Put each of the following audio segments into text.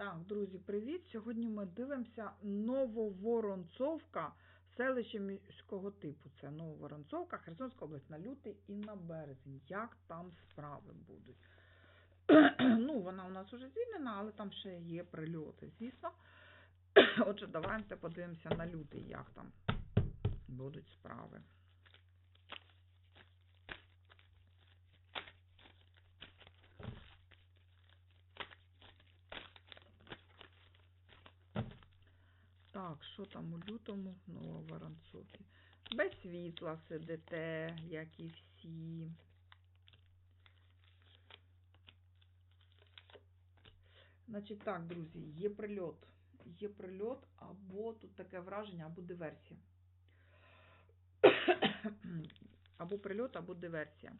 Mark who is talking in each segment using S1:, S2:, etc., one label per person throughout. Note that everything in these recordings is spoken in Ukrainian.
S1: Так, друзі, привіт! Сьогодні ми дивимося Нововоронцовка, селище міського типу. Це Нововоронцовка, Херсонська область на лютий і на березень. Як там справи будуть? ну, вона у нас уже звільнена, але там ще є прильоти, звісно. Отже, давайте подивимося на лютий, як там будуть справи. Так, що там у лютому в Нововоронцовці? Без світла сидите, як і всі. Значить так, друзі, є прильот. Є прильот, або тут таке враження, або диверсія. або прильот, або диверсія.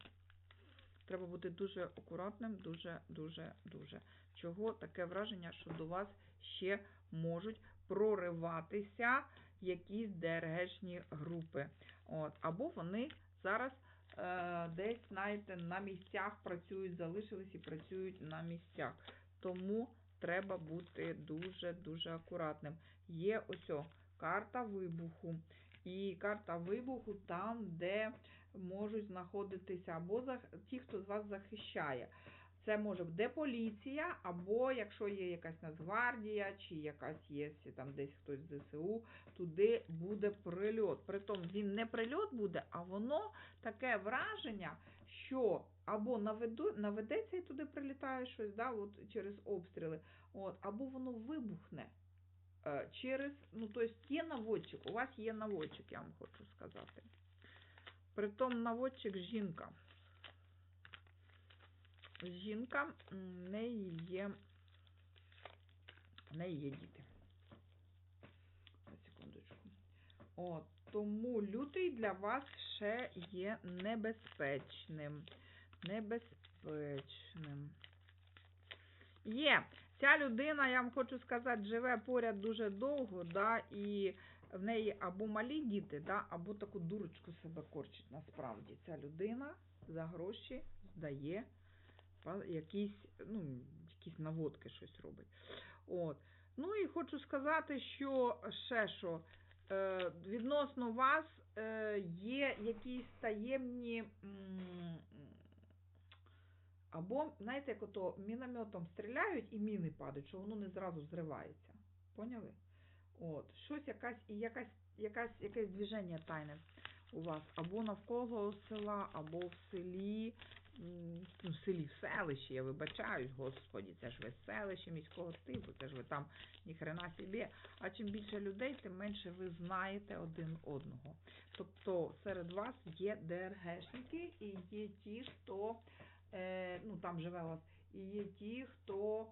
S1: Треба бути дуже акуратним, дуже, дуже, дуже. Чого таке враження, що до вас ще можуть прориватися якісь ДРГшні групи. От. Або вони зараз е, десь, знаєте, на місцях працюють, залишились і працюють на місцях. Тому треба бути дуже-дуже акуратним. Є ось карта вибуху. І карта вибуху там, де можуть знаходитися або за, ті, хто з вас захищає. Це може де поліція, або якщо є якась Нацгвардія, чи якась є там десь хтось з ЗСУ, туди буде прильот. Притом він не прильот буде, а воно таке враження, що або наведу, наведеться і туди прилітає щось, да, от через обстріли, от, або воно вибухне. е, Через, ну, тобто є наводчик, у вас є наводчик, я вам хочу сказати. Притом наводчик жінка. Жінка, в неї є, в неї є діти. Секундочку. От, тому лютий для вас ще є небезпечним. Небезпечним. Є. Ця людина, я вам хочу сказати, живе поряд дуже довго, да, і в неї або малі діти, да, або таку дурочку себе корчить насправді. Ця людина за гроші здає якісь, ну, якісь наводки щось робить. От. Ну і хочу сказати, що ще що. Е, відносно вас е, є якісь таємні. Або, знаєте, як ото мінометом стріляють і міни падають, що воно не зразу зривається. Поняли? От, щось якась, і якась, якась, якесь движення тайне у вас або навколо села, або в селі, ну, селі, в селищі, я вибачаюсь, господі, це ж ви селище міського типу, це ж ви там ніхрена собі. А чим більше людей, тим менше ви знаєте один одного. Тобто серед вас є ДРГшники і є ті, хто е, ну, там живе вас, і є ті, хто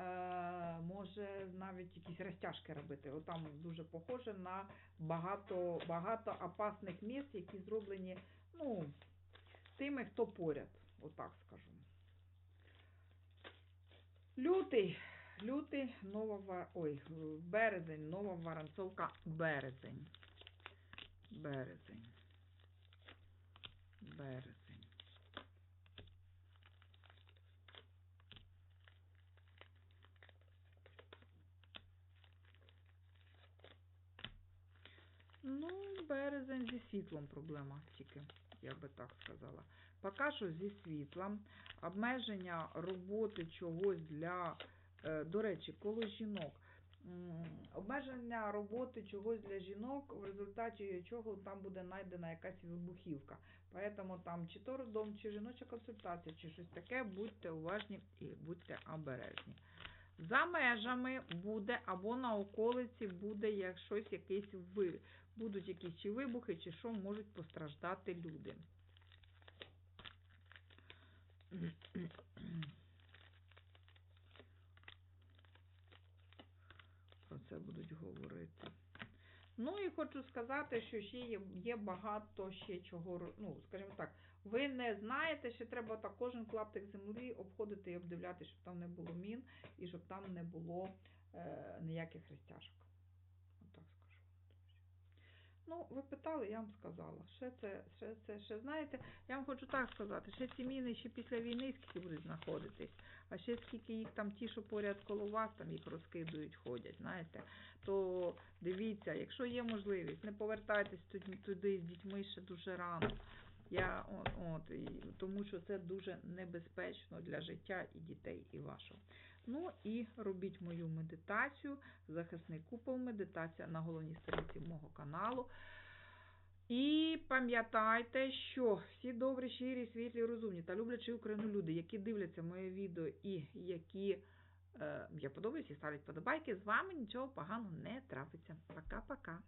S1: е, може навіть якісь розтяжки робити. От там дуже похоже на багато, багато опасних місць, які зроблені ну, тими, хто поряд, отак скажу. Лютий, лютий, нова, ой, березень, нова Воронцовка, березень. Березень. Березень. Ну, березень зі світлом проблема тільки, я би так сказала. Поки що зі світлом, обмеження роботи чогось для, е, до речі, коло жінок. Обмеження роботи чогось для жінок, в результаті чого там буде знайдена якась вибухівка. Поэтому там чи то роддом, чи жіноча консультація, чи щось таке, будьте уважні і будьте обережні. За межами буде або на околиці буде щось якийсь ви, будуть якісь чи вибухи, чи що можуть постраждати люди. Про це будуть говорити. Ну і хочу сказати, що ще є, є багато ще чого, ну, скажімо так, ви не знаєте, що треба так кожен клаптик землі обходити і обдивляти, щоб там не було мін і щоб там не було е, ніяких розтяжок. Ну, ви питали, я вам сказала. Ще це, ще це, ще знаєте, я вам хочу так сказати, ще ці міни ще після війни скільки будуть знаходитись, а ще скільки їх там ті, що поряд коло вас, там їх розкидують, ходять, знаєте. То дивіться, якщо є можливість, не повертайтесь туди, туди з дітьми ще дуже рано. Я от, от тому що це дуже небезпечно для життя і дітей, і вашого. Ну і робіть мою медитацію, захисний купол медитація на головній сторінці мого каналу. І пам'ятайте, що всі добрі, щирі, світлі, розумні та люблячі Україну люди, які дивляться моє відео і які е, я подобаюсь і ставлять подобайки, з вами нічого поганого не трапиться. Пока-пока.